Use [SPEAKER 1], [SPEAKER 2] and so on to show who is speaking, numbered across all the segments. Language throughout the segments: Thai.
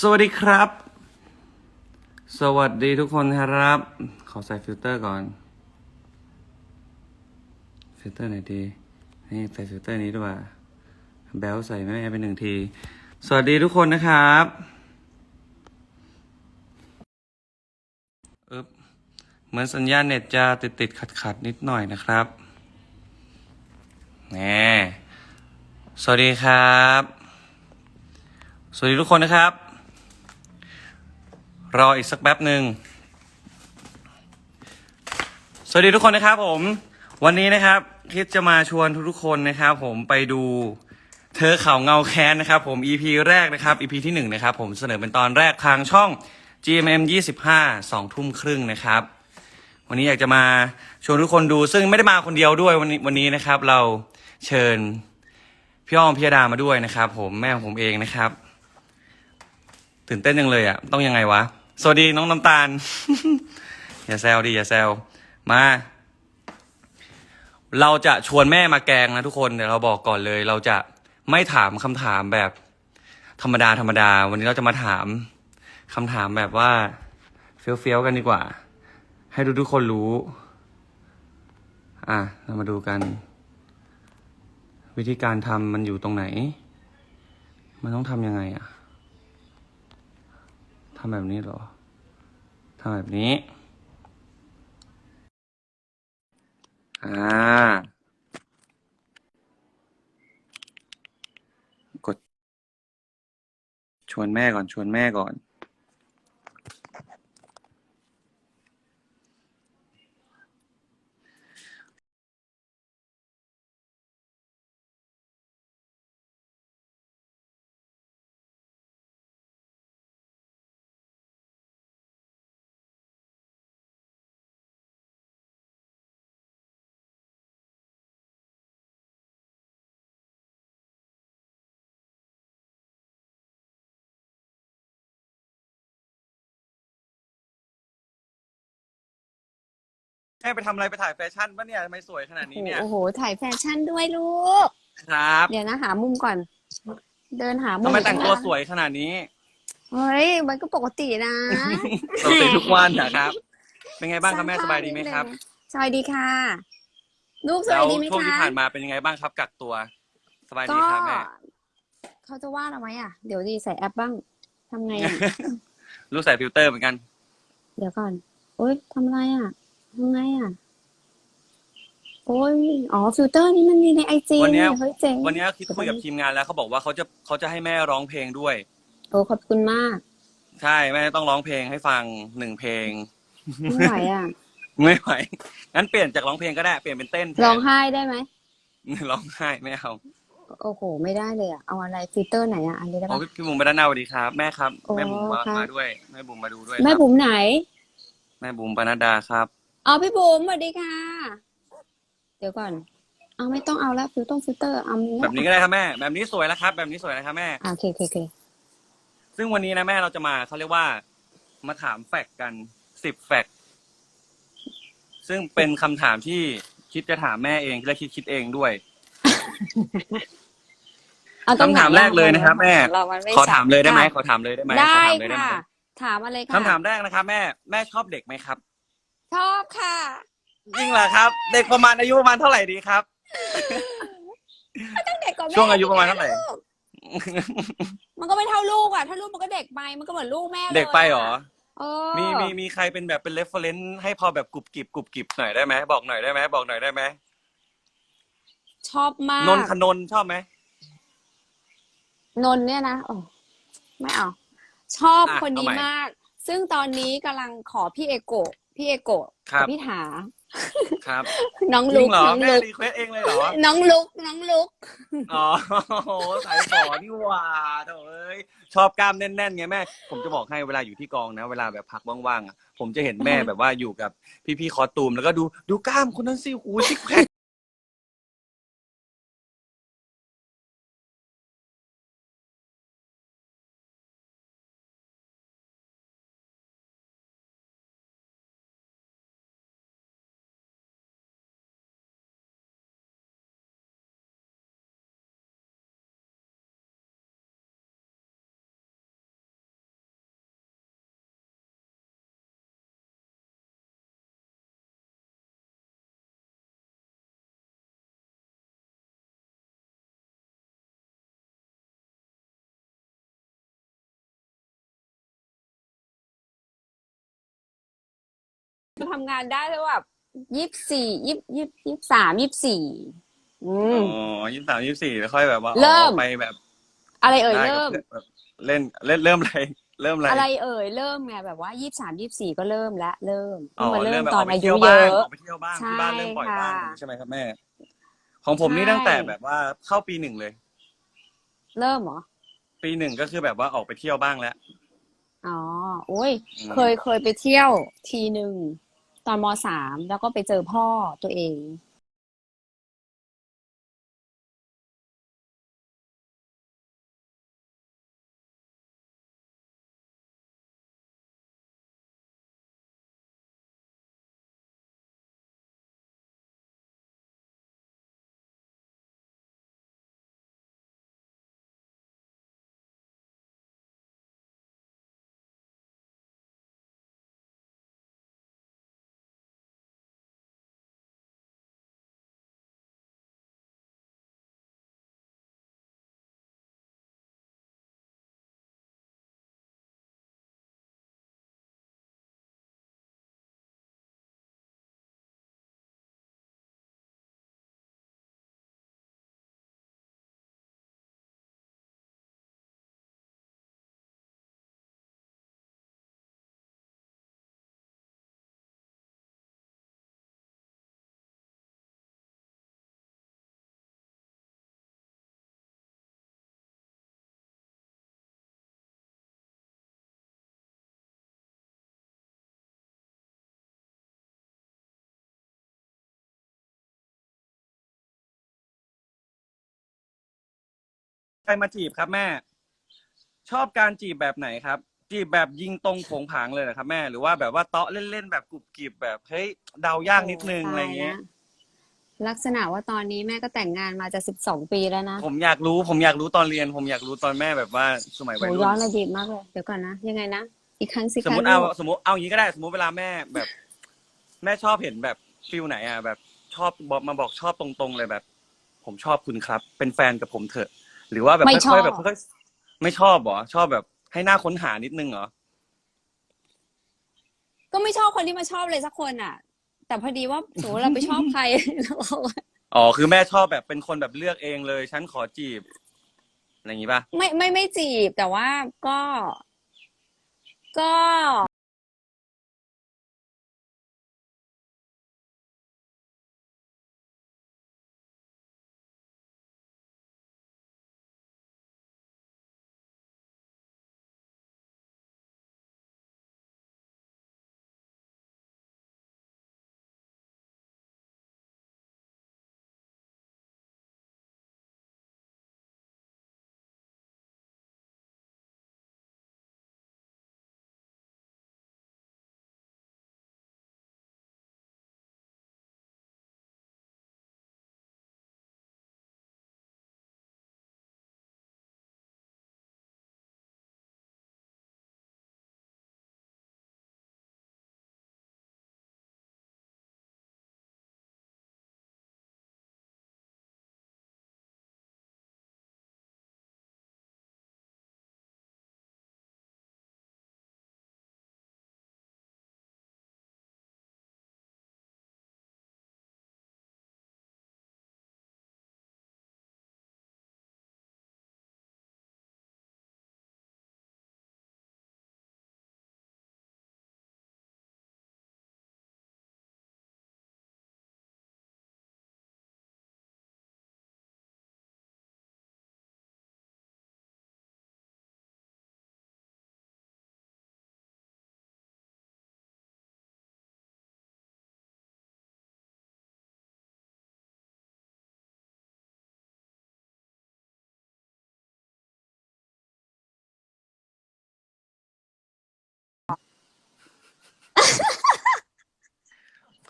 [SPEAKER 1] สวัสดีครับ สวัสดีทุกคนครับ ขอใส่ฟิลเตอร์ก่อน ฟิลเตอร์ไหนดี นี่ใส่ฟิลเตอร์นี้ด้วยแบลใส่แม่ไปหนึ่งที สวัสดีทุกคนนะครับอึบเหมือนสัญญาณเน็ตจะติดติดขัดขัดๆนิดหน่อยนะครับแน่สวัสดีครับ สวัสดีทุกคนนะครับ รออีกสักแป๊บหนึ่งสวัสดีทุกคนนะครับผม วันนี้นะครับคิดจะมาชวนทุกๆคนนะครับผมไปดูเธอเข่าเงาแค้นนะครับผม EP แรกนะครับ EP ที่หนึ่งนะครับผมเสนอเป็นตอนแรกทางช่อง GMM 25 2ทุ่มครึ่งนะครับ วันนี้อยากจะมาชวนทุกคนดูซึ่งไม่ได้มาคนเดียวด้วยวันนี้วันนี้นะครับ เราเชิญพี่อ้อมพิยดามาด้วยนะครับ ผมแม่ของผมเองนะครับ ตื่นเต้นยังเลยอะต้องยังไงวะ สวัสดีน้องน้ำตาล อย่าแซวดิอย่าแซวมา เราจะชวนแม่มาแกงนะทุกคนเดี๋ยวเราบอกก่อนเลย เราจะไม่ถามคำถามแบบ ธรรมดาธรรมดา วันนี้เราจะมาถามคำถามแบบว่าเฟี้ยวๆกันดีกว่า ให้ทุกทุกคนรู้ อะเรามาดูกัน วิธีการทำมันอยู่ตรงไหน มันต้องทำยังไงอะำแบบนี้หรอทำแบบนี้ อ่า กด ชวนแม่ก่อน ชวนแม่ก่อน แม่ไปทำอะไรไปถ่ายแฟชั่นปะเนี่ยทำไมสวยขนาดนี้เนี่ย
[SPEAKER 2] โอ้โห ถ่ายแฟชั่นด้วยลูก
[SPEAKER 1] ครับ
[SPEAKER 2] เดี๋ยวนะหามุมก่อน เดินหามุม
[SPEAKER 1] ทำไมแต่งตัวสวยขนาดนี้
[SPEAKER 2] เฮ้ย มันก็ปกตินะ
[SPEAKER 1] ปกติทุกวันนะครับ เป็นไงบ้างครับแม่สบายดีไหมครับ
[SPEAKER 2] สบายดีค่ะ ลูกส
[SPEAKER 1] แล้
[SPEAKER 2] บายวดีไหม
[SPEAKER 1] ช่วงที่
[SPEAKER 2] คะ
[SPEAKER 1] ผ่านมาเป็นยังไงบ้างครับกักตัว สบายดี
[SPEAKER 2] ก็
[SPEAKER 1] ครับแม่
[SPEAKER 2] เขาจะว่าเราไหมอะ เดี๋ยวดีใส่แอปบ้างทำไงอะ
[SPEAKER 1] ลูกใส่ฟิลเตอร์เหมือนกัน
[SPEAKER 2] เดี๋ยวก่อนโอ๊ยทำอะไรอะ ทำไงอะ โอ๊ยอ๋อฟิลเตอร์นี่มันมีในไอจี
[SPEAKER 1] วันเนี้ย
[SPEAKER 2] เฮ้ยเจ๋ง
[SPEAKER 1] วันนี้คิดคุยกับทีมงานแล้วเขาบอกว่าเขาจะเขาจะให้แม่ร้องเพลงด้วย
[SPEAKER 2] โอ้ขอบคุณมาก
[SPEAKER 1] ใช่แม่ต้องร้องเพลงให้ฟังหนึ่งเพลง
[SPEAKER 2] ไม่ไหวอะ
[SPEAKER 1] ไม่ไหวงั้นเปลี่ยนจากร้องเพลงก็ได้เปลี่ยนเป็นเต้นแทน
[SPEAKER 2] ร้องไห้ได้ไหม
[SPEAKER 1] ร้องไห้ไม่เอา
[SPEAKER 2] โอ้โห ไม่ได้เลยอะ เอาอะไรฟิลเตอร์ไหนอะ อันนี้ได้
[SPEAKER 1] โอ้
[SPEAKER 2] ปะ
[SPEAKER 1] พี่บุ๋มไปด้านหน้าสวัสดีครับ แม่ครับ
[SPEAKER 2] โอ้
[SPEAKER 1] แม่บุ๋มมา
[SPEAKER 2] ค่ะ
[SPEAKER 1] มาด้วยแม่บุ๋มมาดูด้วย
[SPEAKER 2] แม่
[SPEAKER 1] ครับ
[SPEAKER 2] บุ๋มไหน
[SPEAKER 1] แม่บุ๋มปนัดดาครับ
[SPEAKER 2] เอาพี่บุ๋มสวัสดีค่ะ เดี๋ยวก่อน เอาไม่ต้องเอาแล้วฟิลต้องฟิลเตอร์เอา
[SPEAKER 1] แบบนี้ก็ได้ครับแม่ แบบนี้สวยแล้วครับ แบบนี้สวยแล้วครับแม่
[SPEAKER 2] อ่าโอเคโอเคโอเค
[SPEAKER 1] ซึ่งวันนี้นะแม่เราจะมาเขาเรียกว่า มาถามแฟกต์กันสิบแฟกต์ซึ่งเป็นคำถามที่คิดจะถามแม่เองและคิดคิดเองด้วย
[SPEAKER 2] เอาตรงไหน
[SPEAKER 1] คำถามแรกเลยนะครับ แม่
[SPEAKER 2] เรามันไม่
[SPEAKER 1] ขอถามเลยได้ไหม
[SPEAKER 2] ค่ะ
[SPEAKER 1] ขอถามเลยได้ไหม
[SPEAKER 2] ได้
[SPEAKER 1] ขอถามเลยได้ไหม
[SPEAKER 2] ค่ะถามอะไรค่ะ
[SPEAKER 1] คำถามแรกนะครับ แม่ แม่ชอบเด็กไหมครับ
[SPEAKER 2] ชอบค่ะ
[SPEAKER 1] จริงเหรอครับ เด็กประมาณอายุประมาณเท่าไหร่ดีครับ
[SPEAKER 2] ต้องเด็กกว่าแม่
[SPEAKER 1] ช่วงอายุประมาณเท่าไหร่
[SPEAKER 2] ลูกมันก็ไม่เท่าลูกอะ ถ้าลูกมันก็เด็กไปมันก็เหมือนลูกแม่เลย
[SPEAKER 1] เด็กไปเหรอ
[SPEAKER 2] เออ
[SPEAKER 1] มีมีมีใครเป็นแบบเป็นเรฟเฟรนซ์ให้พอแบบกรุบกริบกรุบกริบหน่อยได้ไหมบอกหน่อยได้ไหมบอกหน่อยได้ไหม
[SPEAKER 2] ชอบมาก
[SPEAKER 1] นนทนนท์ชอบไหม
[SPEAKER 2] นนท์เนี่ยนะโอ้ไม่เอา ชอบ
[SPEAKER 1] อะ
[SPEAKER 2] คนนี้
[SPEAKER 1] เอาใหม่
[SPEAKER 2] มาก ซึ่งตอนนี้กำลังขอพี่เอโกะ พี่เอโกะ
[SPEAKER 1] ครับ
[SPEAKER 2] กับ พี่ถา
[SPEAKER 1] ครับ
[SPEAKER 2] น้อง
[SPEAKER 1] จริ
[SPEAKER 2] ลุ
[SPEAKER 1] ง
[SPEAKER 2] ก
[SPEAKER 1] เหรอ
[SPEAKER 2] น้อง
[SPEAKER 1] แม่
[SPEAKER 2] ลุก
[SPEAKER 1] รีเควสเองเลยเหรอ
[SPEAKER 2] น้องลุกน้องลุก
[SPEAKER 1] อ๋อโหสายฝอนี่หว่าโถ่เอ้ยชอบกล้ามแน่นๆไงแม่ ผมจะบอกให้เวลาอยู่ที่กองนะ เวลาแบบพักว่างๆอะผมจะเห็นแม่แบบว่าอยู่กับพี่ๆคอสตูมแล้วก็ดูดูกล้ามคนนั้นสิหูซิกแพค
[SPEAKER 2] ทำงานได้แล้วแบบยี่สิบสี่ยี่ยี่ยี่สามยี่สี่อื
[SPEAKER 1] อ๋
[SPEAKER 2] ม
[SPEAKER 1] อยี่สามยี่สี่แล้วค่อยแบบว่า
[SPEAKER 2] เริ่ม
[SPEAKER 1] ออกไปแบบ
[SPEAKER 2] อะไรเอ่ย
[SPEAKER 1] ได้
[SPEAKER 2] เริ่ม
[SPEAKER 1] กับแบบเล่นเล่นเริ่มอะไรเริ่มอะไร
[SPEAKER 2] อะไรเอ่ยเริ่มไงแบบว่ายี่สามยี่สี่ก็เริ่มแล้วเริ่ม
[SPEAKER 1] อ๋อ
[SPEAKER 2] เพิ่งมาเริ่ม
[SPEAKER 1] แบบ
[SPEAKER 2] ตอ
[SPEAKER 1] อนอกไป
[SPEAKER 2] อา
[SPEAKER 1] เที่
[SPEAKER 2] ยุ
[SPEAKER 1] ยว
[SPEAKER 2] เย
[SPEAKER 1] บ้าง
[SPEAKER 2] อะ
[SPEAKER 1] ออกไปเที่ยวบ้าง
[SPEAKER 2] ใช่
[SPEAKER 1] ที่บ้านเริ่มปล่อยบ้าง
[SPEAKER 2] ค่ะ
[SPEAKER 1] ใช่ไหมครับแม่ ของผมนี่
[SPEAKER 2] ใช่
[SPEAKER 1] ตั้งแต่แบบว่าเข้าปีหนึ่งเลย
[SPEAKER 2] เริ่มเหรอ
[SPEAKER 1] ปีหนึ่งก็คือแบบว่าออกไปเที่ยวบ้างแล้ว
[SPEAKER 2] อ๋อโอ้ย
[SPEAKER 1] อืม
[SPEAKER 2] เคยเคยไปเที่ยวทีหนึ่ง ตอนมสามแล้วก็ไปเจอพ่อตัวเอง
[SPEAKER 1] ใครมาจีบครับแม่ ชอบการจีบแบบไหนครับ จีบแบบยิงตรงโผงผางเลยเหรอครับแม่หรือว่าแบบว่าเตาะเล่นๆแบบกรุบกริบแบบเฮ้ยเดายากนิดนึง
[SPEAKER 2] โอะ
[SPEAKER 1] ไรเงี้ย
[SPEAKER 2] ตาละลักษณะว่าตอนนี้แม่ก็แต่งงานมาจะสิบสองปีแล้วนะ
[SPEAKER 1] ผมอยากรู้ ผมอยากรู้ตอนเรียน ผมอยากรู้ตอนแม่แบบว่าสมัย
[SPEAKER 2] โห
[SPEAKER 1] วัย
[SPEAKER 2] ย้
[SPEAKER 1] รุ่
[SPEAKER 2] อน
[SPEAKER 1] น
[SPEAKER 2] อดีตมากเลย เดี๋ยวก่อนนะ ยังไงนะ อีกครั้งสิ
[SPEAKER 1] สม
[SPEAKER 2] คะ
[SPEAKER 1] มติเอา
[SPEAKER 2] ลูก
[SPEAKER 1] สมมติเอาอย่างนี้ก็ได้ สมมติเวลาแม่แบบ แม่ชอบเห็นแบบฟิลไหนอะแบบชอบบอกมาบอกชอบตรงๆเลยแบบ ผมชอบคุณครับ เป็นแฟนกับผมเถอะ หรือว่าแบบ
[SPEAKER 2] ไม่ชอ
[SPEAKER 1] ค่อบยๆแบบค่อยๆไม่ชอบเหรอชอบแบบให้หน้าค้นหานิดนึงเหรอ
[SPEAKER 2] ก็ไม่ชอบคนที่มาชอบเลยสักคนอะ แต่พอดีว่าสมมติเราไปชอบใครแล้วเรา
[SPEAKER 1] อ๋อคือแม่ชอบแบบเป็นคนแบบเลือกเองเลยฉันขอจีบอะไรอย่างงี้ป่ะ
[SPEAKER 2] ไม่ไม่ไม่จีบแต่ว่าก็ก็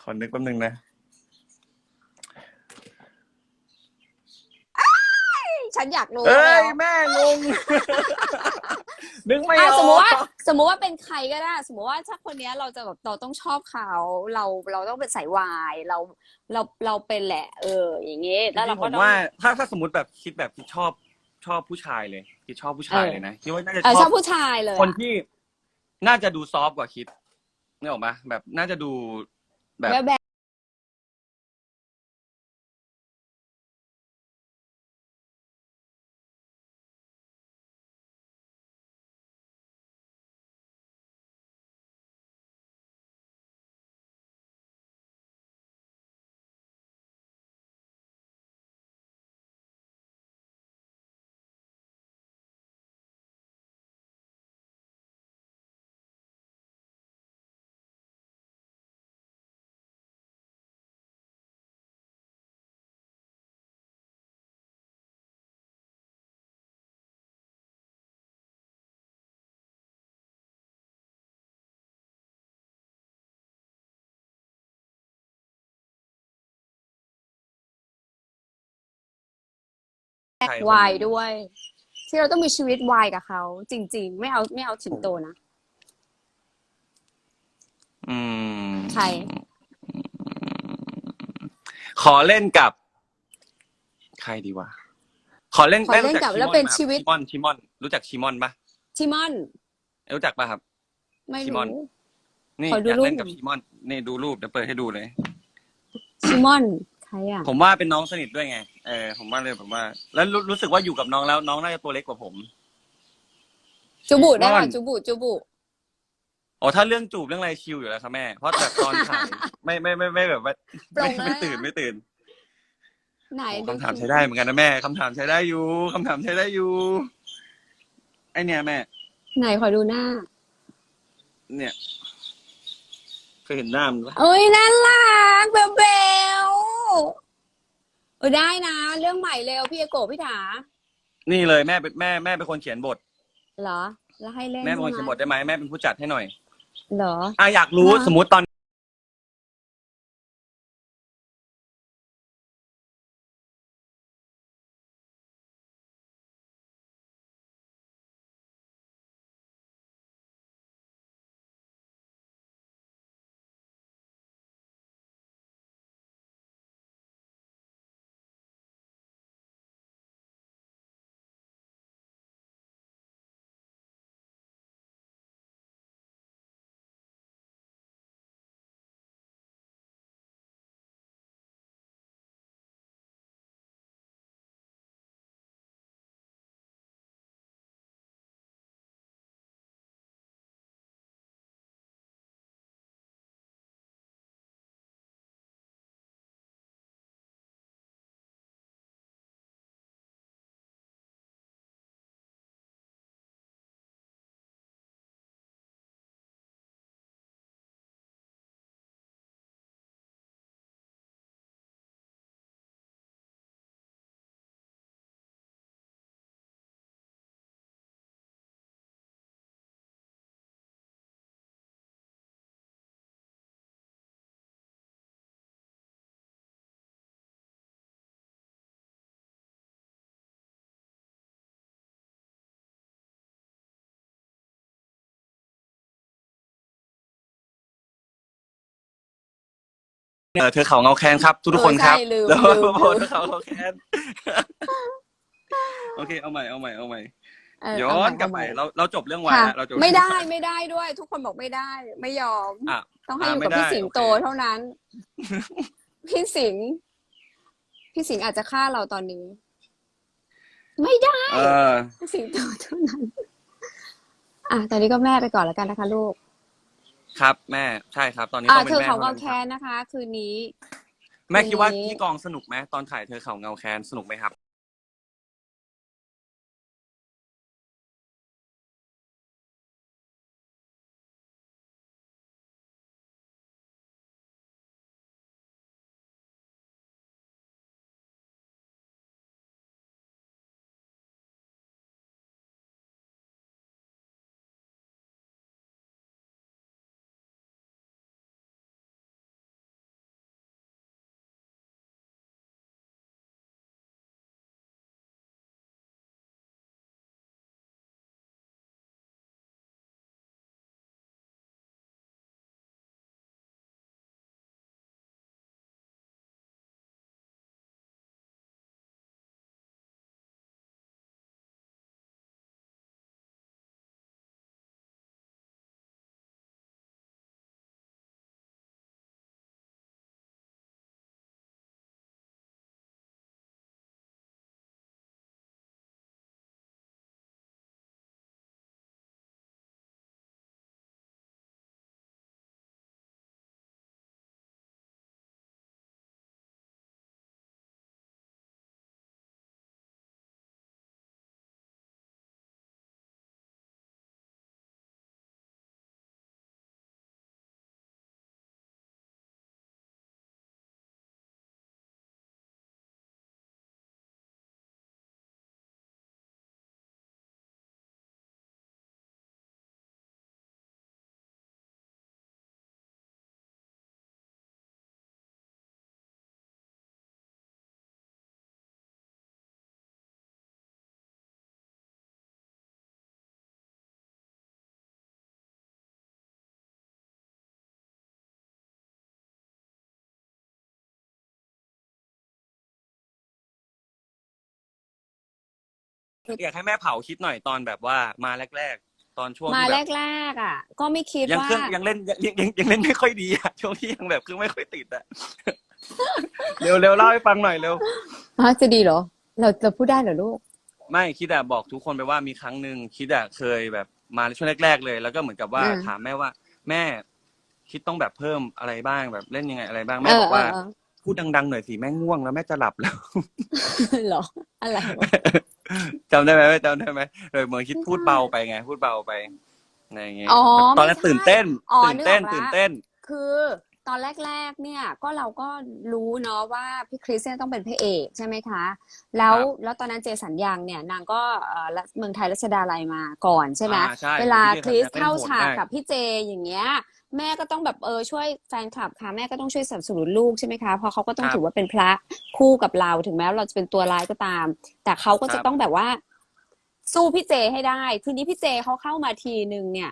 [SPEAKER 1] ขอนึกแป๊บนึงนะ
[SPEAKER 2] ฉันอยากรู้
[SPEAKER 1] เอ้ย
[SPEAKER 2] แล้ว
[SPEAKER 1] แม่งง นึกไม่อ
[SPEAKER 2] อะ
[SPEAKER 1] อก
[SPEAKER 2] สมมติว่าสมมติว่าเป็นใครก็ได้ สมมติว่าถ้าคนเนี้ยเราจะแบบเราต้องชอบเขาเราเราต้องเป็นสายวายเราเราเราเป็นแหละ เออ อย่างงี้แล้วเรา
[SPEAKER 1] จริงๆผ
[SPEAKER 2] ก็
[SPEAKER 1] ม
[SPEAKER 2] ต้อง
[SPEAKER 1] ว่าถ้าถ้าสมมติแบบคิดแบบคิดชอบชอบผู้ชายเลยคิดชอบผู้ชาย
[SPEAKER 2] เออ
[SPEAKER 1] เลยนะคิดว่าน่าจะ
[SPEAKER 2] เออ
[SPEAKER 1] ช
[SPEAKER 2] ช
[SPEAKER 1] อ
[SPEAKER 2] อ
[SPEAKER 1] บบ
[SPEAKER 2] ผู้ชายเลย
[SPEAKER 1] คน
[SPEAKER 2] อะ
[SPEAKER 1] ที่น่าจะดูซอฟต์กว่าคิดนึกออกปะแบบน่าจะดู แบบ
[SPEAKER 2] แวบแวายด้วย ที่เราต้องมีชีวิตวายกับเขาจริง ๆ ไม่เอาไม่เอาถิงโตนะ
[SPEAKER 1] อืม
[SPEAKER 2] ใคร
[SPEAKER 1] ขอเล่นกับ ใครดีวะขอเล่น
[SPEAKER 2] ขอเล่นกับ
[SPEAKER 1] แม่รู้จั
[SPEAKER 2] แล้วเป็น
[SPEAKER 1] ชิ
[SPEAKER 2] ชีวิต
[SPEAKER 1] มอนชิมอน รู้จักชิมอนปะ
[SPEAKER 2] ชิมอน
[SPEAKER 1] รู้จักปะครับ
[SPEAKER 2] ไม่
[SPEAKER 1] ชิมอน
[SPEAKER 2] รู้
[SPEAKER 1] นี่
[SPEAKER 2] ขอดู
[SPEAKER 1] อยากเล่น
[SPEAKER 2] รูป
[SPEAKER 1] กับชิมอน นี่ดูรูปเดี๋ยวเปิดให้ดูเลย
[SPEAKER 2] ชิมอนใค รอะ
[SPEAKER 1] ผมว่าเป็นน้องสนิทด้วยไง เออ ผมว่าเลยผมว่า แล้วรู้รู้สึกว่าอยู่กับน้องแล้วน้องน่าจะตัวเล็กกว่าผม
[SPEAKER 2] จูบุได้
[SPEAKER 1] ม่
[SPEAKER 2] ป่ะ
[SPEAKER 1] อน
[SPEAKER 2] จูบุจูบุ
[SPEAKER 1] อ๋อ ถ้าเรื่องจูบเรื่องอะไรชิลอยู่แล้วครับแม่ เพราะแบบตอนถ่ายไม่ไม่ไม่ไม่แบบว่า
[SPEAKER 2] ปร
[SPEAKER 1] ไม่
[SPEAKER 2] งเลย
[SPEAKER 1] ไม่ตื่น
[SPEAKER 2] อะ
[SPEAKER 1] ไม่ตื่น
[SPEAKER 2] ไหน
[SPEAKER 1] โอ้
[SPEAKER 2] ดู
[SPEAKER 1] คำถามใช้ได้เหมือนกันนะแม่คำถามใช้ได้อยู่คำถามใช้ได้อยู่ ไอเนี่ยแม่
[SPEAKER 2] ไหนขอดูหน้า
[SPEAKER 1] เนี่ยเคยเห็นหน้ามันปะ
[SPEAKER 2] เอ้ยน่ารักเบลเบล เออได้นะ เรื่องใหม่เร็วพี่เอโกะพี่ถา
[SPEAKER 1] นี่เลยแม่เป็นแม่แม่เป็นคนเขียนบท
[SPEAKER 2] เหรอ แล้วให้เล่น
[SPEAKER 1] แม่เป็นคนเขียนบทได้ไหมแม่เป็นผู้จัดให้หน่อย
[SPEAKER 2] เหรอ
[SPEAKER 1] อะอยากรู้
[SPEAKER 2] นะ
[SPEAKER 1] สมมติตอน เออเธอเขาเงาแคนครับ ทุกๆคนครับ
[SPEAKER 2] เออใช่ลืม
[SPEAKER 1] แล้ว
[SPEAKER 2] ลืม
[SPEAKER 1] โปรโมท
[SPEAKER 2] ลืม
[SPEAKER 1] เธอเขาเงาแคนโอเคเอาใหม่เอาใหม่เอาใหม่
[SPEAKER 2] เออ
[SPEAKER 1] ย้อ
[SPEAKER 2] เานใหม่
[SPEAKER 1] กลับไป
[SPEAKER 2] เอาใหม่
[SPEAKER 1] เราเราจบเรื่องวาย
[SPEAKER 2] ค่ะ
[SPEAKER 1] แล้วเราจบ
[SPEAKER 2] ไม่ได้ไม่ได้ด้วย ทุกคนบอกไม่ได้ ไม่ยอม
[SPEAKER 1] อะ
[SPEAKER 2] ต้องให้
[SPEAKER 1] อะ
[SPEAKER 2] อยู่
[SPEAKER 1] ไม่
[SPEAKER 2] กับพี่
[SPEAKER 1] ได้
[SPEAKER 2] สิงโต
[SPEAKER 1] โอเค
[SPEAKER 2] เท่านั้น พี่สิงห์พี่สิงห์อาจจะฆ่าเราตอนนี้ ไม่ได้
[SPEAKER 1] เออ
[SPEAKER 2] พี่สิงโตเท่านั้น อะตอนนี้ก็แม่ไปก่อนแล้วกันนะคะ ลูก
[SPEAKER 1] ครับแม่ใช่ครับ ตอนนี้
[SPEAKER 2] อะ
[SPEAKER 1] ต้องเป็น
[SPEAKER 2] เธอ
[SPEAKER 1] แม่
[SPEAKER 2] เขา
[SPEAKER 1] เท่า
[SPEAKER 2] ก็
[SPEAKER 1] นั้นค
[SPEAKER 2] แค้
[SPEAKER 1] รับ
[SPEAKER 2] นนะคะ คืนนี้
[SPEAKER 1] แม่คิดว่า
[SPEAKER 2] คืนนี้
[SPEAKER 1] ที่กองสนุกไหมตอนถ่ายเธอเขาเงาแคนสนุกไหมครับ อยากให้แม่เผาคิดหน่อยตอนแบบว่ามาแรก ๆ ตอนช่วง
[SPEAKER 2] มา
[SPEAKER 1] ที่แบบ
[SPEAKER 2] แรกๆอะ ก็ไม่คิด
[SPEAKER 1] ยัง
[SPEAKER 2] ว่า
[SPEAKER 1] เครื่องยังเล่นยังยังยังเล่นไม่ค่อยดีอะช่วงที่ยังแบบเครื่องไม่ค่อยติดอะเร็วเร็วเล่าให้ฟังหน่อยเร็ว
[SPEAKER 2] ฮะจะดีเหรอ เราเราพูดได้เหรอลูก
[SPEAKER 1] ไม่คิดอะบอกทุกคนไปว่ามีครั้งหนึ่งคิดอะเคยแบบมาช่วงแรก ๆ เลย แล้วก็เหมือนกับว่า
[SPEAKER 2] อืม
[SPEAKER 1] ถามแม่ว่า แม่คิดต้องแบบเพิ่มอะไรบ้างแบบเล่นยังไงอะไรบ้างแม่
[SPEAKER 2] เออบ
[SPEAKER 1] อกว่า
[SPEAKER 2] เออ
[SPEAKER 1] พูดดังๆหน่อยสิแม่ง่วงแล้วแม่จะหลับแล้ว
[SPEAKER 2] เออเหรอ อะไรวะ
[SPEAKER 1] จำได้ไหมแม่จำได้ไหมเออเหมือนคิดพูดเบาไปไง พูดเบาไปอะไรอย่างเงี้ย
[SPEAKER 2] อ๋อ
[SPEAKER 1] ตอนนั้น
[SPEAKER 2] ไม่ใช่
[SPEAKER 1] ตื่นเต้น
[SPEAKER 2] อ๋อ
[SPEAKER 1] ตื่นเต้น
[SPEAKER 2] นึกออกละ
[SPEAKER 1] ตื่นเต้น
[SPEAKER 2] คือ ตอนแรก ๆ เนี่ยก็เราก็รู้เนาะว่าพี่คริสเนี่ยต้องเป็นพระเอกใช่ไหมคะ แล้ว
[SPEAKER 1] ครับ
[SPEAKER 2] แล้วตอนนั้นเจสัญญังเนี่ยนางก็เอ่อละเมืองไทยรัชดาลัยมาก่อนใช่ไหม
[SPEAKER 1] อ่าใช่
[SPEAKER 2] เวลา
[SPEAKER 1] พี่
[SPEAKER 2] คริส
[SPEAKER 1] เจสัญญัง
[SPEAKER 2] เข้าฉาก
[SPEAKER 1] เล่นโหดมาก
[SPEAKER 2] กับพี่เจอย่างเงี้ยแม่ก็ต้องแบบเออช่วยแฟนคลับค่ะแม่ก็ต้องช่วยสนับสนุนลูกใช่ไหมคะเพราะเขาก็ต้องถือว่าเป็นพระคู่กับเราถึงแม้ว่าเราจะเป็นตัวร้ายก็ตาม แต่เขาก็จะต้องแบบว่า สู้พี่เจให้ได้ทีนี้พี่เจเขาเข้ามาทีนึงเนี่ย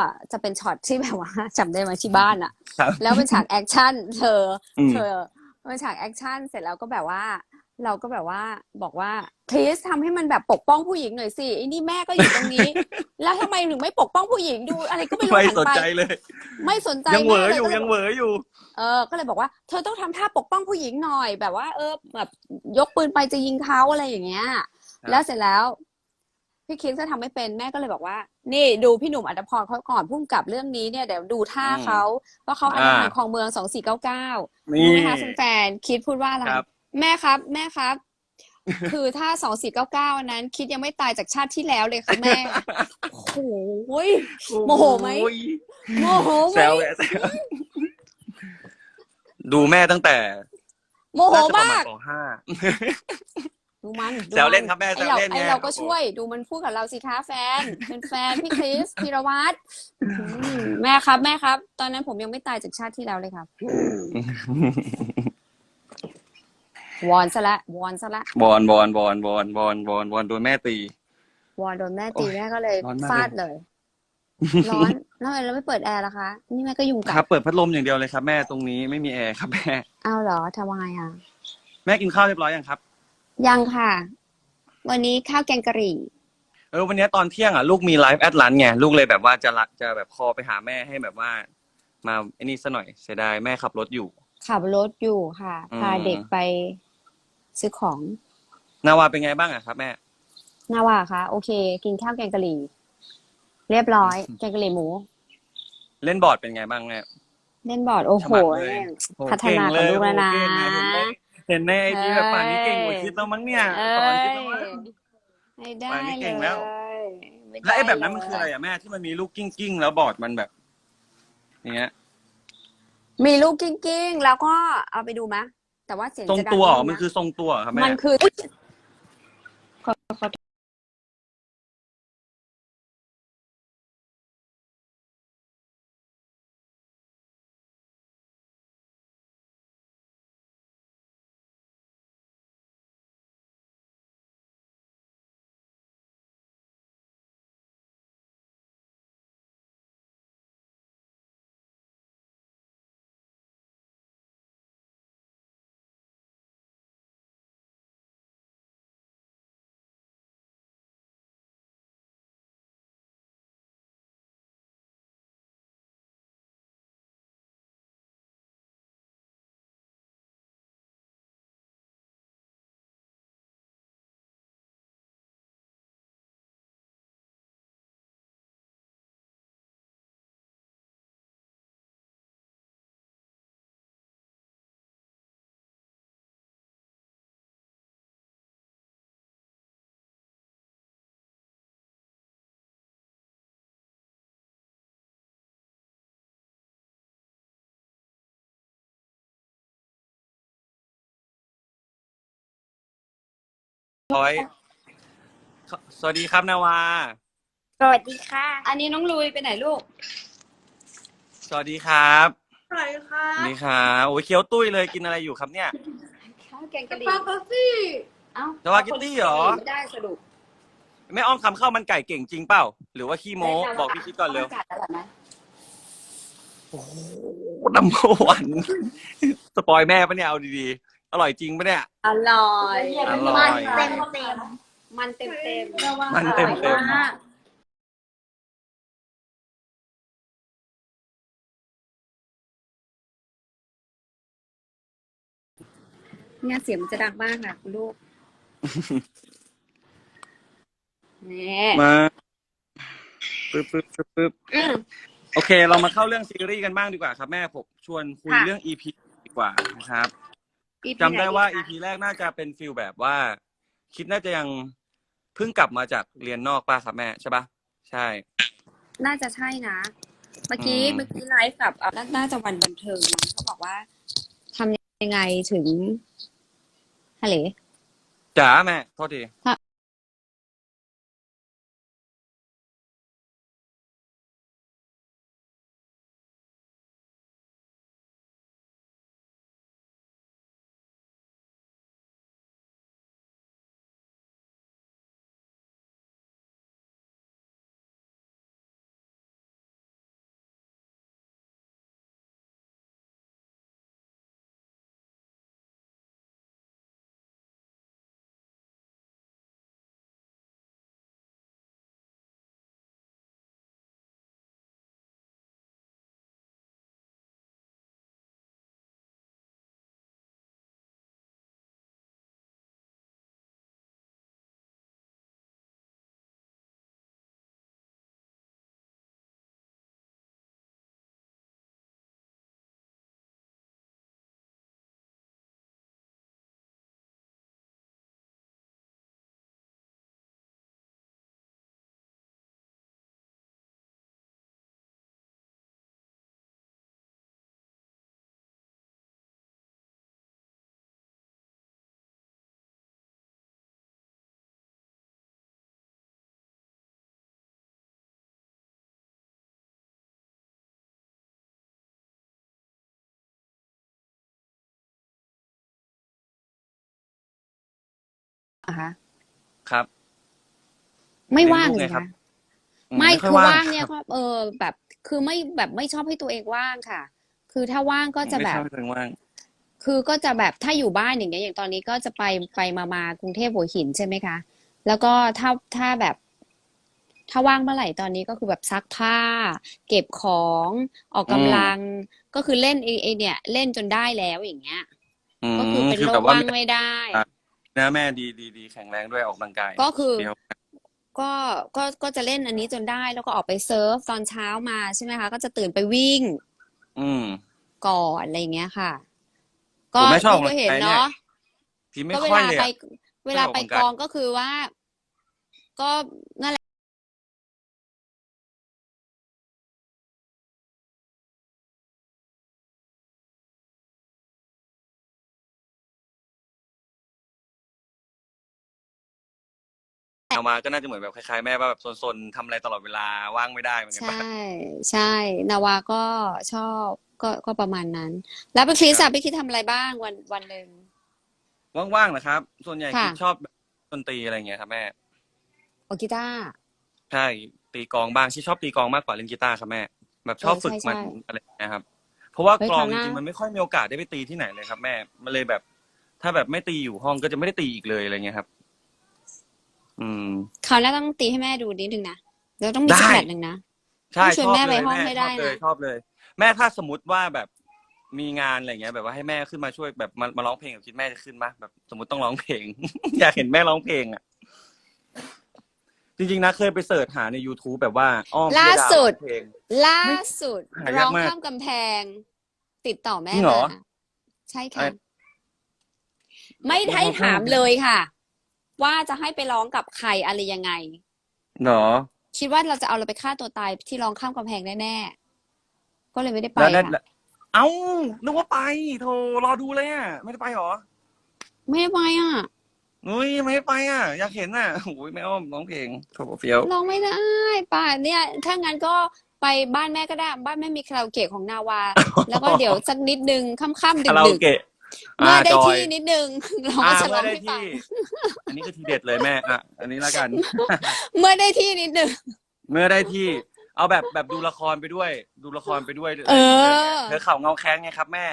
[SPEAKER 2] อะจะเป็นช็อตที่แบบว่าจำได้ไหมที่บ้านอะ
[SPEAKER 1] ครับ
[SPEAKER 2] แล้วเป็นฉากแอคชั่นเธอ
[SPEAKER 1] อืม
[SPEAKER 2] เธอเป็นฉากแอคชั่นเสร็จแล้วก็แบบว่า เราก็แบบว่าบอกว่าคริสทำให้มันแบบปกป้องผู้หญิงหน่อยสิไอ้นี่แม่ก็อยู่ตรงนี้ แล้วทำไมถึงไม่ปกป้องผู้หญิงดูอะไรก็ไม่รู้
[SPEAKER 1] ไม่
[SPEAKER 2] หัน
[SPEAKER 1] สน
[SPEAKER 2] ไป
[SPEAKER 1] ใจเลย
[SPEAKER 2] ไม่สนใจ
[SPEAKER 1] ยังเหวอ
[SPEAKER 2] แม่
[SPEAKER 1] อยู่
[SPEAKER 2] ลก็ล
[SPEAKER 1] ยังเหวออยู่
[SPEAKER 2] เออก็เลยบอกว่าเธอต้องทำท่าปกป้องผู้หญิงหน่อย แบบว่า เออแบบยกปืนไปจะยิงเขาอะไรอย่างเงี้ย แล้วเสร็จแล้ว พี่คิดก็ทำไม่เป็นแม่ก็เลยบอกว่า นี่ดูพี่หนุ่มอัตภพรเขาก่อนพุ่มกับเรื่องนี้เนี่ยเดี๋ยวดูท่า
[SPEAKER 1] อืม
[SPEAKER 2] เขาว่าเขาอัน
[SPEAKER 1] อ่า
[SPEAKER 2] หารคลองเมืองสองสี่เก้าเก้า
[SPEAKER 1] นี่
[SPEAKER 2] รู้ไหมคะแฟนๆคิดพูดว่าอะไร
[SPEAKER 1] ครับ
[SPEAKER 2] แม่ครับ แม่ครับ คือถ้าสองสี่เก้าเก้านั้น คิดยังไม่ตายจากชาติที่แล้วเลยค่ะแม่โอ้โหยโมโหไหม
[SPEAKER 1] โอ้ย
[SPEAKER 2] โมโหไห
[SPEAKER 1] แซ
[SPEAKER 2] ม
[SPEAKER 1] วแหละแซวดูแม่ตั้งแต่
[SPEAKER 2] โมโห
[SPEAKER 1] น่าจะประ
[SPEAKER 2] มา
[SPEAKER 1] มาณ
[SPEAKER 2] ก
[SPEAKER 1] ปห้า
[SPEAKER 2] ดูมันดู
[SPEAKER 1] แซวเล่น
[SPEAKER 2] มั
[SPEAKER 1] ครับแม่
[SPEAKER 2] ไอ
[SPEAKER 1] แซว
[SPEAKER 2] เรา
[SPEAKER 1] เล่น
[SPEAKER 2] ไอ
[SPEAKER 1] ไง
[SPEAKER 2] เราก็ช่วยดูมันพูดกับเราสิคะแฟน เป็นแฟนพี่คริสพีรวัตรอืมแม่ครับแม่ครับ ตอนนั้นผมยังไม่ตายจากชาติที่แล้วเลยครับ วอนซะละวอนซะละ
[SPEAKER 1] บอลบอลบอลบอลบอลบอลบอลโดนแม่ตี
[SPEAKER 2] วอนโดนแม่ตี
[SPEAKER 1] โอ้ย
[SPEAKER 2] แม่ก็เลย
[SPEAKER 1] ร้อนมาก
[SPEAKER 2] ฟาดเลยร้อนแล้วทำไมเราไม่เปิดแอร์ล่ะคะ นี่แม่ก็ยุง
[SPEAKER 1] ค
[SPEAKER 2] กั
[SPEAKER 1] รับ
[SPEAKER 2] ด
[SPEAKER 1] เปิดพัดลมอย่างเดียวเลยครับแม่ตรงนี้ไม่มีแอร์ครับแม่
[SPEAKER 2] อ้าวเหรอทำไมอะ
[SPEAKER 1] แม่กินข้าวเรียบร้อยยังครับ
[SPEAKER 2] ยังค่ะ วันนี้ข้าวแกงกะหรี่
[SPEAKER 1] เออวันนี้ตอนเที่ยงอะลูกมีไลฟ์แอดลันไงลูกเลยแบบว่าจะรักจะแบบคอไปหาแม่ให้แบบว่า มาไอ้นี่ซะหน่อยเสียดายแม่ขับรถอยู่
[SPEAKER 2] ขับรถอยู่ค่ะพา
[SPEAKER 1] อืม
[SPEAKER 2] เด็กไปซื้อของ
[SPEAKER 1] นาวาเป็นไงบ้างอะครับแม่
[SPEAKER 2] นาวาคะโอเค กินข้าวแกงกะหรี่ เรียบร้อย แกงกะหรี่หมู
[SPEAKER 1] เล่นบอร์ดเป็นไงบ้างแม่
[SPEAKER 2] เล่นบอร์ดโอ้โห
[SPEAKER 1] ฉมักเลยโอ้
[SPEAKER 2] พัฒนากับลูกแล้วนะ
[SPEAKER 1] เก่งเลยโอ้เก่งเลย เห็นในไอจีแบบป่านนี้เก่งกว่าคิดแล้วมั้งเนี่ย
[SPEAKER 2] เอ้
[SPEAKER 1] สอนคิดแล้วมั้ง
[SPEAKER 2] ยไม่ได้
[SPEAKER 1] ป่านนี้
[SPEAKER 2] เล
[SPEAKER 1] เก่
[SPEAKER 2] ย
[SPEAKER 1] งแล้ว
[SPEAKER 2] ม่
[SPEAKER 1] แล้วไอ้
[SPEAKER 2] ด้
[SPEAKER 1] แบบนั้นมันคืออะไร
[SPEAKER 2] เลย
[SPEAKER 1] อะแม่ที่มันมีลูกกิ้งกิ้งๆแล้วบอร์ดมันแบบอย่างเงี้ย
[SPEAKER 2] มีลูกกิ้งกิ้งแล้วก็เอาไปดูมะ แต่ว่าเสียง
[SPEAKER 1] ทรง
[SPEAKER 2] จะดัง
[SPEAKER 1] ตัวเหรอ
[SPEAKER 2] นิดนึง
[SPEAKER 1] มัน
[SPEAKER 2] นะ
[SPEAKER 1] คือทรงตัวเหรอครับแม่
[SPEAKER 2] มันคือ ขอขอ
[SPEAKER 1] ร้อยสวัสดีครับนาวา
[SPEAKER 3] สวัสดีค่ะ
[SPEAKER 2] อันนี้น้องลุยไปไหนลูก
[SPEAKER 1] สวัสดีครับ
[SPEAKER 3] สวัสดีค่ะ
[SPEAKER 1] สวัสดีครับโอ้ยเคี้ยวตุ้ยเลยกินอะไรอยู่ครับเนี่ย
[SPEAKER 2] ข้าวแกง
[SPEAKER 3] ส
[SPEAKER 2] กะหรี่
[SPEAKER 3] ปาเกตตี้
[SPEAKER 2] เอ้า
[SPEAKER 1] สปาเกตตี้เหรอ
[SPEAKER 2] ไม่ได้สรุป
[SPEAKER 1] แม่อ้อมทำข้าวมันไก่เก่งจริงเปล่า หรือว่าขี้โม้บอกพี่คิดก่อนเร็ว
[SPEAKER 2] ข้าวมันไก่อร่อยไหม
[SPEAKER 1] โอ้โหน้ำวันสปอยแม่ปะเนี่ยเอาดีๆ อร่อยจริงปะเนี่ย
[SPEAKER 2] อร่อย
[SPEAKER 1] อร่อย
[SPEAKER 3] มันเต็มเต็ม
[SPEAKER 2] มันเต็มเต็ม
[SPEAKER 1] มันเต็มเต็ม
[SPEAKER 2] เนี่ยเสียงมันจะดังมากค่ะคุณลูกนี่
[SPEAKER 1] มาปึ๊บปึ๊บปึ๊บปึ๊บ
[SPEAKER 2] อืม
[SPEAKER 1] โอเค เรามาเข้าเรื่องซีรีส์กันบ้างดีกว่าครับแม่ผมชวนคุย
[SPEAKER 2] ค่ะ
[SPEAKER 1] เรื่อง EP ดีกว่านะครับ
[SPEAKER 2] EP
[SPEAKER 1] จำได้ว่า
[SPEAKER 2] หน
[SPEAKER 1] EP แรกน่าจะเป็นฟิลแบบว่า คิดน่าจะยังเพิ่งกลับมาจากเรียนนอกป่ะครับแม่ใช่ปะใช่
[SPEAKER 2] น่าจะใช่นะ เมื่อกี้
[SPEAKER 1] อืม
[SPEAKER 2] เมื่อกี้ไลฟ์กับเอ่อน่าน่าจะวันบันเทิงมั้งเขาบอกว่าทำยังไงถึงฮัลโหล
[SPEAKER 1] จ๋าแม่โทษที
[SPEAKER 2] อะคะ
[SPEAKER 1] ครับ
[SPEAKER 2] ไม่ว่าง
[SPEAKER 1] เลี้ยงลูกไง
[SPEAKER 2] สิ
[SPEAKER 1] ครั
[SPEAKER 2] คะ
[SPEAKER 1] บ
[SPEAKER 2] ไม่
[SPEAKER 1] ย
[SPEAKER 2] คือว่างเนี่ย
[SPEAKER 1] รับ
[SPEAKER 2] ก็เออแบบคือไม่แบบไม่ชอบให้ตัวเองว่างค่ะ คือถ้าว่างก็จะ
[SPEAKER 1] ไม่
[SPEAKER 2] แบบ
[SPEAKER 1] ชอบเรื่องว่าง
[SPEAKER 2] คือก็จะแบบถ้าอยู่บ้านอย่างเงี้ยอย่างตอนนี้ก็จะไปไปมามากรุงเทพหัวหินใช่ไหมคะ แล้วก็ถ้าถ้าแบบ ถ้าว่างเมื่อไหร่ตอนนี้ก็คือแบบซักผ้า เก็บของออกกำลัง ก็คือเล่นไอ้ไอ้เนี่ย เล่นจนได้แล้วอย่างเงี้ย
[SPEAKER 1] อื
[SPEAKER 2] ก็คือ
[SPEAKER 1] ม
[SPEAKER 2] เป็น
[SPEAKER 1] คือ
[SPEAKER 2] โร
[SPEAKER 1] แบ
[SPEAKER 2] ค
[SPEAKER 1] บว่า
[SPEAKER 2] ว่างไม่ได้
[SPEAKER 1] นะแม่ดีดีดีแข็งแรงด้วยออกกำลังกาย
[SPEAKER 2] ก็คือ
[SPEAKER 1] เดี๋ยว
[SPEAKER 2] ก็ก็ก็จะเล่นอันนี้จนได้แล้วก็ออกไปเซิร์ฟตอนเช้ามาใช่ไหมคะ ก็จะตื่นไปวิ่ง
[SPEAKER 1] อืม
[SPEAKER 2] ก่อนอะไรอย่างเงี้ยค่ะ ก็
[SPEAKER 1] ผมไม่ชอบ
[SPEAKER 2] พี่ก็เห็น
[SPEAKER 1] ออกกำลังกายเนี่ย
[SPEAKER 2] เนาะ
[SPEAKER 1] พี่ไม่
[SPEAKER 2] ก็เว
[SPEAKER 1] ค่อย
[SPEAKER 2] ลา
[SPEAKER 1] เลย
[SPEAKER 2] ไป
[SPEAKER 1] อะ
[SPEAKER 2] เวลาไป
[SPEAKER 1] ไม่ออกกำลังกาย
[SPEAKER 2] กองก็คือว่า ก็นั่นแหละ
[SPEAKER 1] เอามาก็น่าจะเหมือนแบบคล้ายๆแม่ว่าแบบซนๆทำอะไรตลอดเวลาว่างไม่ได้เหมือนกัน
[SPEAKER 2] ใช่
[SPEAKER 1] ปะ
[SPEAKER 2] ใช่นาวาก็ชอบก็ก็ประมาณนั้น แล้วไปคริสอะไปคิดทำอะไรบ้างวันวันหนึ่ง
[SPEAKER 1] ว่างๆนะครับ ส่วนใหญ่
[SPEAKER 2] ค่ะ
[SPEAKER 1] คิดชอบดนตรีอะไรอย่างเงี้ยครับแม่
[SPEAKER 2] โอกีตาร์
[SPEAKER 1] ใช่ตีกลองบ้างที่ชอบตีกลองมากกว่าเล่นกีตาร์ครับแม่ แบบชอบ
[SPEAKER 2] เออ
[SPEAKER 1] ฝึก
[SPEAKER 2] ใช่
[SPEAKER 1] มัน
[SPEAKER 2] ใช่
[SPEAKER 1] อะไรอย่างเงี้ยครับ เพราะว่า
[SPEAKER 2] เฮ้ย
[SPEAKER 1] กลอง
[SPEAKER 2] คราวห
[SPEAKER 1] จ
[SPEAKER 2] น้า
[SPEAKER 1] ริงๆมันไม่ค่อยมีโอกาสได้ไปตีที่ไหนเลยครับแม่มันเลยแบบ ถ้าแบบไม่ตีอยู่ห้องก็จะไม่ได้ตีอีกเลยอะไรเงี้ยครับ อืม
[SPEAKER 2] คราวหน้าต้องตีให้แม่ดูนิดนึงนะแล้วต้องมี
[SPEAKER 1] ได้
[SPEAKER 2] สักแมตช์หนึ่งนะ
[SPEAKER 1] ใช่
[SPEAKER 2] ต้องชวน
[SPEAKER 1] ชอบ
[SPEAKER 2] แม่
[SPEAKER 1] เล
[SPEAKER 2] ไป
[SPEAKER 1] ย
[SPEAKER 2] ห้อง
[SPEAKER 1] แม่
[SPEAKER 2] ให้
[SPEAKER 1] ช
[SPEAKER 2] ได้
[SPEAKER 1] อบเลย
[SPEAKER 2] นะ
[SPEAKER 1] ชอบเลย แม่ถ้าสมมติว่าแบบมีงานอะไรเงี้ย แบบว่าให้แม่ขึ้นมาช่วยแบบมามาร้องเพลงกับคิดแม่จะขึ้นปะแบบสมมติต้องร้องเพลง อยากเห็นแม่ร้องเพลงอะ จริงๆนะเคยไปเสิร์ชหาใน youtube แบบว่าอ้อม
[SPEAKER 2] ล่าสุด
[SPEAKER 1] พิยร้องเพลง
[SPEAKER 2] ล่าสุด
[SPEAKER 1] หายาก
[SPEAKER 2] ร้อง
[SPEAKER 1] มาก
[SPEAKER 2] ข้ามกำแพง ติดต่อแม่
[SPEAKER 1] จริงเหรอ
[SPEAKER 2] มาใช่ค่ะ
[SPEAKER 1] ไอ้
[SPEAKER 2] ไม่ได้ถามเลยค่ะ ว่าจะให้ไปร้องกับใครอะไรยังไง
[SPEAKER 1] เหรอ
[SPEAKER 2] คิดว่าเราจะเอาเราไปฆ่าตัวตายที่ร้องข้ามกำแพงแน่ๆก็เลยไม่ได้ไป
[SPEAKER 1] แล้วแล้ว
[SPEAKER 2] ค่ะ
[SPEAKER 1] เอ้านึกว่าไปโทรรอดูเลยอะไม่ได้ไปเหรอ
[SPEAKER 2] ไม่ได้ไปอะ
[SPEAKER 1] นุ้ยไม่ไปอะ อยากเห็นอะโอ้ยแม่อ้อมร้องเพลงโถเฟี้ยว
[SPEAKER 2] ร้องไม่ได้ป่ะเนี่ยถ้างั้นก็ไปบ้านแม่ก็ได้ บ้านแม่มีคาราโอเกะของนาวา แล้วก็เดี๋ยวสักนิดนึงค่ำๆดึ
[SPEAKER 1] คาราโอก
[SPEAKER 2] ๆ
[SPEAKER 1] เกะ
[SPEAKER 2] เมื่อได้
[SPEAKER 1] จย
[SPEAKER 2] ที่นิดนึงเรา
[SPEAKER 1] อ่า
[SPEAKER 2] ก็จะ
[SPEAKER 1] เมื่
[SPEAKER 2] ร้
[SPEAKER 1] อ
[SPEAKER 2] อง
[SPEAKER 1] ได้
[SPEAKER 2] ให้ฟัง
[SPEAKER 1] ที่อันนี้คือทีเด็ดเลยแม่อะอันนี้ละกัน
[SPEAKER 2] เมื่อได้ที่นิดนึง
[SPEAKER 1] เมื่อได้ที่ เอาแบบแบบดูละครไปด้วย ดูละครไปด้วย
[SPEAKER 2] เออ
[SPEAKER 1] เธอเข่าเงาแค้นไงครับแม่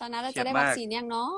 [SPEAKER 2] ตอนนั้นเรา
[SPEAKER 1] เขี
[SPEAKER 2] จะ
[SPEAKER 1] ยน
[SPEAKER 2] ได้
[SPEAKER 1] มาก
[SPEAKER 2] วัคซีนยังเนาะ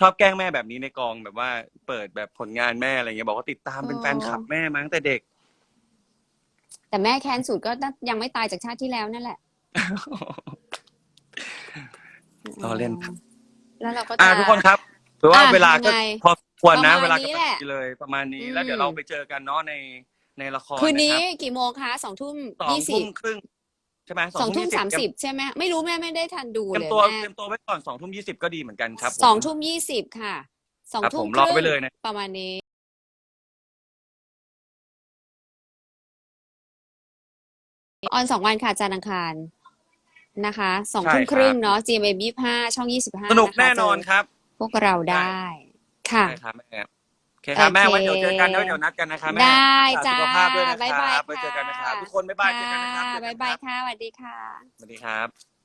[SPEAKER 1] ชอบแกล้งแม่แบบนี้ในกองแบบว่า เปิดแบบผลงานแม่อะไรเงี้ยบอกว่าติดตามเป็น
[SPEAKER 2] อ๋อ
[SPEAKER 1] แฟนคลับแม่มาตั้งแต่เด็ก
[SPEAKER 2] แต่แม่แค้นสุดก็ยังไม่ตายจากชาติที่แล้วนั่นแหละ
[SPEAKER 1] ล้อเล่นครับ
[SPEAKER 2] แล้วเราก็
[SPEAKER 1] อ่า
[SPEAKER 2] จะ
[SPEAKER 1] ทุกคนครับถือว่า
[SPEAKER 2] อะ
[SPEAKER 1] เวลาก็
[SPEAKER 2] ยังไง
[SPEAKER 1] พอควรนะ
[SPEAKER 2] ประมาณ
[SPEAKER 1] เวลา
[SPEAKER 2] นี้
[SPEAKER 1] ก็
[SPEAKER 2] แหละ
[SPEAKER 1] ดีเลย ประมาณนี้
[SPEAKER 2] อืม
[SPEAKER 1] แล้วเดี๋ยวเราไปเจอกันเนาะในในละคร
[SPEAKER 2] คืนนี้ะ
[SPEAKER 1] รับ
[SPEAKER 2] กี่โมงคะสองทุ่ม
[SPEAKER 1] สอง
[SPEAKER 2] ยี่สิ
[SPEAKER 1] ทุ่
[SPEAKER 2] บ
[SPEAKER 1] มครึ่ง ใช่ไหม
[SPEAKER 2] สองทุ่ม
[SPEAKER 1] ยี่
[SPEAKER 2] สามสิบใช่ไหมไม่รู้แม่ไม่ได้ทันดู
[SPEAKER 1] เตรีย
[SPEAKER 2] เล
[SPEAKER 1] ม
[SPEAKER 2] ย
[SPEAKER 1] ตัว
[SPEAKER 2] แม่
[SPEAKER 1] เตรียมตัวไว้ก่อนสองทุ่มยี่สิบก็ดีเหมือนกันครับผม
[SPEAKER 2] สองทุ่มยี่สิบค่ะสอง
[SPEAKER 1] ครับ
[SPEAKER 2] ทุ่
[SPEAKER 1] ผมมรอ
[SPEAKER 2] ครึ่ง
[SPEAKER 1] ไว้เลยนะ
[SPEAKER 2] ประมาณนี้ออนสองวันค่ะจันทร์อังคารนะคะสองทุ่มครึ่งเนาะ GMM ยี่ห้าช่องยี่สิบห้า
[SPEAKER 1] สนุกแน่นอนครับ
[SPEAKER 2] พวกเราได้ ค่ะ
[SPEAKER 1] ใช่ครับแม่โอ เคครับแม่
[SPEAKER 2] โอเค
[SPEAKER 1] ไว้เดี๋ยวเจอกันเดี๋ยวเดี๋ยวนัดกันนะครับแม่
[SPEAKER 2] ได้
[SPEAKER 1] รักษ
[SPEAKER 2] จ้า
[SPEAKER 1] สุขภาพด้วยนะ
[SPEAKER 2] บ๊าย
[SPEAKER 1] ค
[SPEAKER 2] บาย
[SPEAKER 1] รับไว้เจอกันนะครับทุกคนบ๊ายบายเจอกันนะครับ
[SPEAKER 2] ค่ะบ๊ายบายค่ะสวัสดีค่ะ
[SPEAKER 1] สวัสดีครับ